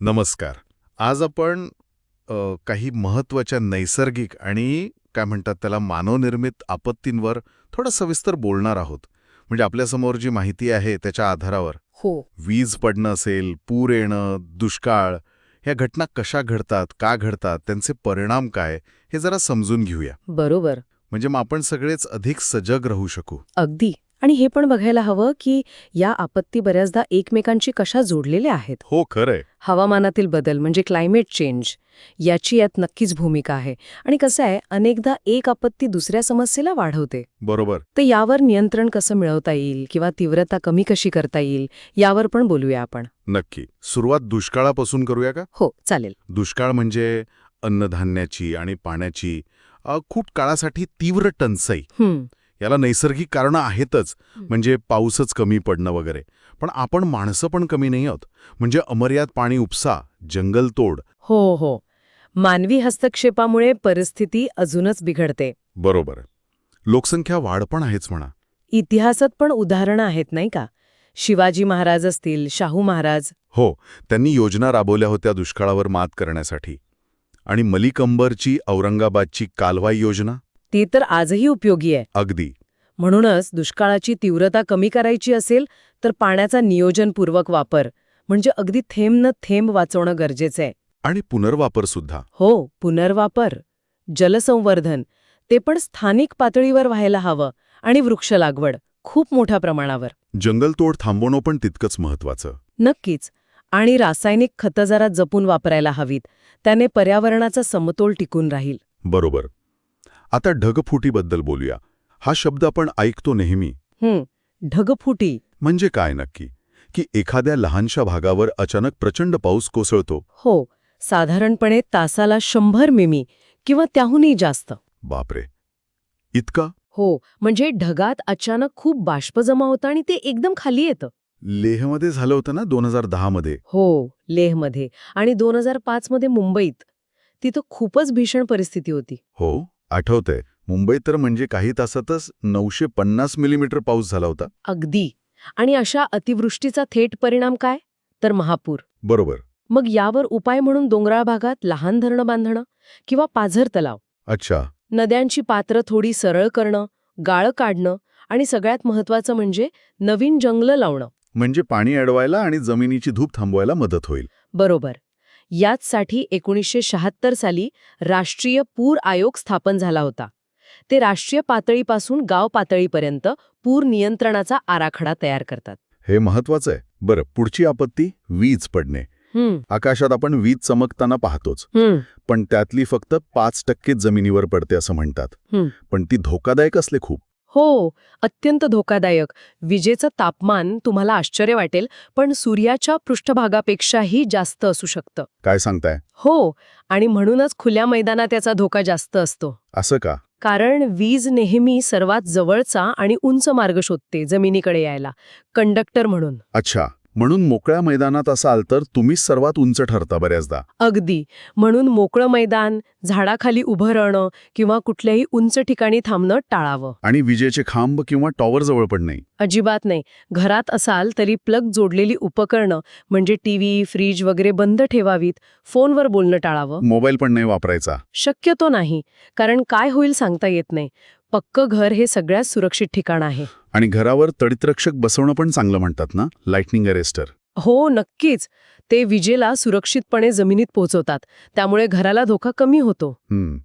नमस्कार. आज आपण काही महत्त्वाच्या नैसर्गिक आणि काय म्हणतात त्याला मानवनिर्मित आपत्तींवर थोडं सविस्तर बोलणार आहोत. म्हणजे आपल्यासमोर जी माहिती आहे त्याच्या आधारावर हो. वीज पडणं असेल पूर येणं दुष्काळ ह्या घटना कशा घडतात का घडतात त्यांचे परिणाम काय हे जरा समजून घेऊया. बरोबर. म्हणजे मग आपण सगळेच अधिक सजग राहू शकू. अगदी. आणि हे पण बघायला हवं की या आपत्ती बऱ्याचदा एकमेकांशी कशा जोडलेल्या आहेत. हो खरंय. हवामानातील बदल म्हणजे क्लायमेट चेंज याची यात नक्कीच भूमिका आहे. आणि कसं आहे अनेकदा एक आपत्ती दुसऱ्या समस्येला वाढवते. बरोबर. तर यावर नियंत्रण कसं मिळवता येईल किंवा तीव्रता कमी कशी करता येईल यावर पण बोलूया आपण. नक्की. सुरुवात दुष्काळापासून करूया का? हो चालेल. दुष्काळ म्हणजे अन्नधान्याची आणि पाण्याची खूप काळासाठी तीव्र टंचाई. हं, याला नैसर्गिक कारणं आहेतच. म्हणजे पाऊसच कमी पडणं वगैरे. पण आपण माणसं पण कमी नाही आहोत. म्हणजे अमर्याद पाणी उपसा जंगलतोड हो हो. मानवी हस्तक्षेपामुळे परिस्थिती अजूनच बिघडते. बरोबर. लोकसंख्या वाढ पण आहेच म्हणा. इतिहासात पण उदाहरणं आहेत नाही का? शिवाजी महाराज असतील शाहू महाराज. हो त्यांनी योजना राबवल्या होत्या दुष्काळावर मात करण्यासाठी. आणि मलिक अंबरची औरंगाबादची कालवाई योजना? ती तर आजही उपयोगी आहे. अगदी. म्हणूनच दुष्काळाची तीव्रता कमी करायची असेल तर पाण्याचा नियोजनपूर्वक वापर म्हणजे अगदी थेंब न थेंब वाचवणं गरजेचं आहे. आणि पुनर्वापर सुद्धा. हो पुनर्वापर जलसंवर्धन ते पण स्थानिक पातळीवर व्हायला हवं आणि वृक्ष लागवड खूप मोठ्या प्रमाणावर. जंगलतोड थांबवणं पण तितकंच महत्वाचं नक्कीच. आणि रासायनिक खतं जरा जपून वापरायला हवीत त्याने पर्यावरणाचा समतोल टिकून राहील. बरोबर. आता ढगफुटीबद्दल बोलूया. हा शब्द आपण ऐकतो नेहमी. ढगफुटी. म्हणजे काय नक्की? की एखाद्या लहानशा भागावर अचानक प्रचंड पाऊस कोसळतो? हो साधारणपणे तासाला शंभर मिमी किंवा त्याहूनही जास्त. बापरे. इतका? हो म्हणजे ढगात अचानक खूप बाष्प जमा होतं आणि ते एकदम खाली येतं. लेहमध्ये झालं होतं ना दोन हजार दहामध्ये? हो लेहमध्ये. आणि दोन हजार पाचमध्ये मुंबईत. तिथं खूपच भीषण परिस्थिती होती. हो? आठवतंय मुंबईत तर म्हणजे काही तासातच नऊशे पन्नास मिलीमीटर पाऊस झाला होता. अगदी. आणि अशा अतिवृष्टीचा थेट परिणाम काय? तर महापूर. बरोबर. मग यावर उपाय म्हणून डोंगराळ भागात लहान धरणं बांधणं किंवा पाझर तलाव? अच्छा. नद्यांची पात्र थोडी सरळ करणं गाळं काढणं आणि सगळ्यात महत्वाचं म्हणजे नवीन जंगलं लावणं. म्हणजे पाणी अडवायला आणि जमिनीची धूप थांबवायला मदत होईल. बरोबर. याचसाठी एकोणीसशे शहात्तर साली राष्ट्रीय पूर आयोग स्थापन झाला होता. ते राष्ट्रीय पातळीपासून गाव पातळीपर्यंत पूर नियंत्रणाचा आराखडा तयार करतात. हे महत्वाचं आहे. बरं पुढची आपत्ती? वीज पडणे. आकाशात आपण वीज चमकताना पाहतोच. पण त्यातली फक्त पाच टक्के जमिनीवर पडते असं म्हणतात. पण ती धोकादायक असले खूप. हो अत्यंत धोकादायक. विजेचं तापमान तुम्हाला आश्चर्य वाटेल पण सूर्याच्या पृष्ठभागापेक्षाही जास्त असू शकतं. काय सांगताय? हो आणि म्हणूनच खुल्या मैदानात याचा धोका जास्त असतो. असं का? कारण वीज नेहमी सर्वात जवळचा आणि उंच मार्ग शोधते जमिनीकडे यायला. कंडक्टर म्हणून. अच्छा. म्हणून मोकळ्या मैदानात असाल तर तुम्हीच सर्वात उंच ठरता बऱ्याचदा. अगदी. म्हणून मोकळं मैदान झाडाखाली उभं राहणं किंवा कुठल्याही उंच ठिकाणी थांबणं टाळावं. आणि विजेचे खांब किंवा टॉवर जवळ पण नाही. अजिबात नाही. घरात असाल तरी प्लग जोडलेली उपकरणं म्हणजे टीव्ही फ्रीज वगैरे बंद ठेवावीत फोनवर बोलणं टाळावं. मोबाईल पण नाही वापरायचा. शक्यतो नाही. कारण काय होईल सांगता येत नाही. पक्क घर हे सगळ्यात सुरक्षित ठिकाण आहे. आणि घरावर तडितरक्षक बसवणं पण चांगलं म्हणतात ना? लाइटनिंग अरेस्टर हो नक्कीच. ते विजेला सुरक्षितपणे जमिनीत पोहोचवतात. त्यामुळे घराला धोका कमी होतो. हम्म.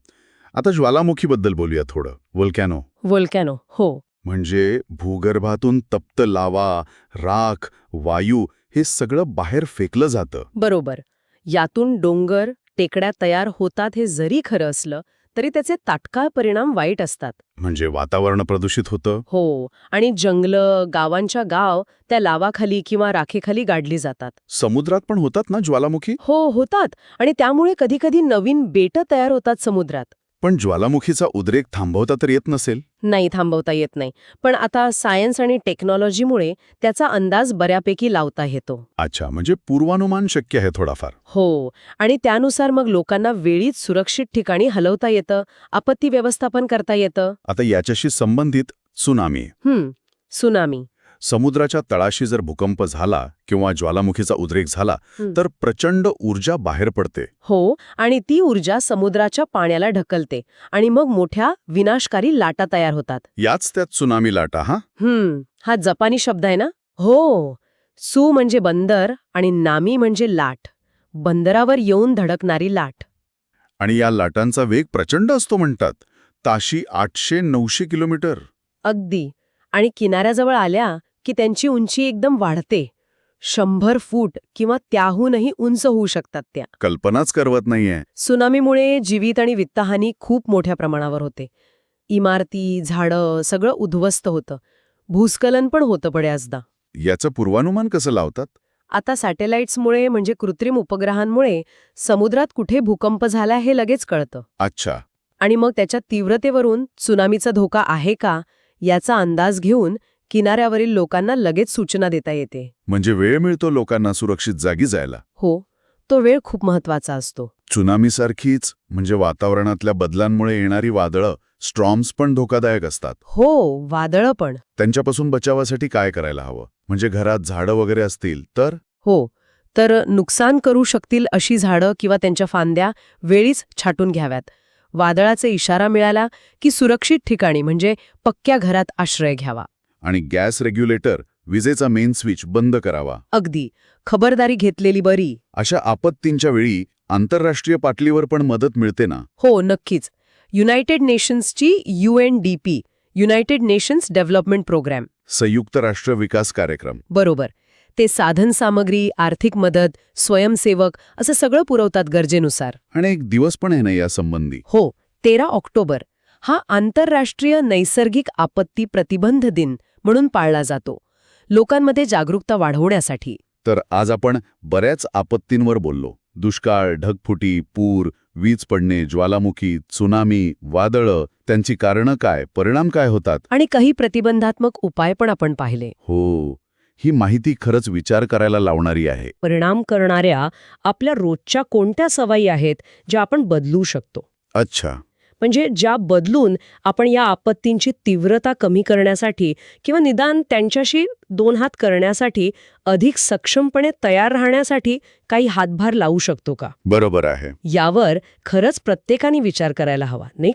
आता ज्वालामुखीबद्दल बोलूया थोडं. वोल्कॅनो वोल्कॅनो हो. म्हणजे भूगर्भातून तप्त लावा राख वायू हे सगळं बाहेर फेकलं जातं. बरोबर. यातून डोंगर टेकड्या तयार होतात हे जरी खरं असलं तरी त्याचे तात्काळ परिणाम वाईट असतात. म्हणजे वातावरण प्रदूषित होतं? हो आणि जंगलं गावांच्या गाव त्या लावाखाली किंवा राखेखाली गाडली जातात. समुद्रात पण होतात ना ज्वालामुखी? हो होतात. आणि त्यामुळे कधीकधी नवीन बेटं तयार होतात समुद्रात. पण ज्वालामुखीचा उद्रेक थांबवता तर येत नसेल? नाही थांबवता येत नाही. पण आता सायन्स आणि टेक्नॉलॉजीमुळे त्याचा अंदाज बऱ्यापैकी लावता येतो. अच्छा म्हणजे पूर्वानुमान शक्य आहे थोडाफार. हो आणि त्यानुसार मग लोकांना वेळीच सुरक्षित ठिकाणी हलवता येतं आपत्ती व्यवस्थापन करता येतं? आता याच्याशी संबंधित सुनामी. हं सुनामी. समुद्राच्या तळाशी जर भूकंप झाला किंवा ज्वालामुखीचा उद्रेक झाला. तर प्रचंड ऊर्जा बाहेर पडते. हो आणि ती ऊर्जा समुद्राच्या पाण्याला ढकलते आणि मग मोठ्या विनाशकारी लाटा तयार होतात. याच त्यात त्सुनामी लाटा हा? हम्म हा जपानी शब्द आहे ना? हो सू म्हणजे बंदर आणि नामी म्हणजे लाट. बंदरावर येऊन धडकणारी लाट. आणि या लाटांचा वेग प्रचंड असतो म्हणतात. ताशी आठशे नऊशे किलोमीटर. अगदी. आणि किनाऱ्याजवळ आल्या की त्यांची उंची एकदम वाढते. शंभर फूट किंवा त्याहूनही उंच होऊ शकतात त्या. कल्पनाच करवत नाहीये. सुनामीमुळे जीवित आणि वित्तहानी खूप मोठ्या प्रमाणावर होते. इमारती झाडं सगळं उद्ध्वस्त होतं. भूस्खलन पण होतं बऱ्याचदा याचं पूर्वानुमान कसं लावतात? आता सॅटेलाइट्समुळे म्हणजे कृत्रिम उपग्रहांमुळे समुद्रात कुठे भूकंप झाला हे लगेच कळतं. अच्छा. आणि मग त्याच्या तीव्रतेवरून त्सुनामीचा धोका आहे का याचा अंदाज घेऊन किनाऱ्यावरील लोकांना लगेच सूचना देता येते. म्हणजे वेळ मिळतो लोकांना सुरक्षित जागी जायला? हो तो वेळ खूप महत्त्वाचा असतो. त्सुनामीसारखीच म्हणजे वातावरणातल्या बदलांमुळे येणारी वादळं स्ट्रॉम्स पण धोकादायक असतात. हो वादळं पण. त्यांच्यापासून बचावासाठी काय करायला हवं? म्हणजे घरात झाडं वगैरे असतील तर? हो तर नुकसान करू शकतील अशी झाडं किंवा त्यांच्या फांद्या वेळीच छाटून घ्याव्यात. वादळाचा इशारा मिळाला की सुरक्षित ठिकाणी म्हणजे पक्क्या घरात आश्रय घ्यावा. आणि गॅस रेग्युलेटर विजेचा मेन स्विच बंद करावा. अगदी. खबरदारी घेतलेली बरी. अशा आपत्तींच्या वेळी आंतरराष्ट्रीय पातळीवर पण मदत मिळते ना? हो नक्कीच. United नेशन्सची U N D P united nations development programme. संयुक्त राष्ट्र विकास कार्यक्रम. बरोबर. ते साधन सामग्री आर्थिक मदत स्वयंसेवक असं सगळं पुरवतात गरजेनुसार. आणि एक दिवस पण आहे ना या संबंधी? हो तेरा ऑक्टोबर हा आंतरराष्ट्रीय नैसर्गिक आपत्ती प्रतिबंध दिन. म्हणून पाळला जातो. लोकांमध्ये जागरूकता वाढवण्यासाठी. तर आज आपण बऱ्याच आपत्तींवर बोललो. दुष्काळ ढगफुटी पूर वीज पडणे ज्वालामुखी त्सुनामी वादळं त्यांची कारणं काय परिणाम काय होतात? आणि काही प्रतिबंधात्मक उपाय पण आपण पाहिले. हो ही माहिती खरंच विचार करायला लावणारी आहे. परिणाम करणाऱ्या आपल्या रोजच्या कोणत्या सवयी आहेत ज्या आपण बदलू शकतो? अच्छा. म्हणजे ज्या बदलून आपण या आपत्तींची तीव्रता कमी करण्यासाठी किंवा निदान त्यांच्याशी दोन हात करण्यासाठी अधिक सक्षमपणे तयार राहण्यासाठी काही हातभार लावू शकतो का बरोबर आहे यावर खरंच प्रत्येकाने विचार करायला हवा नाही?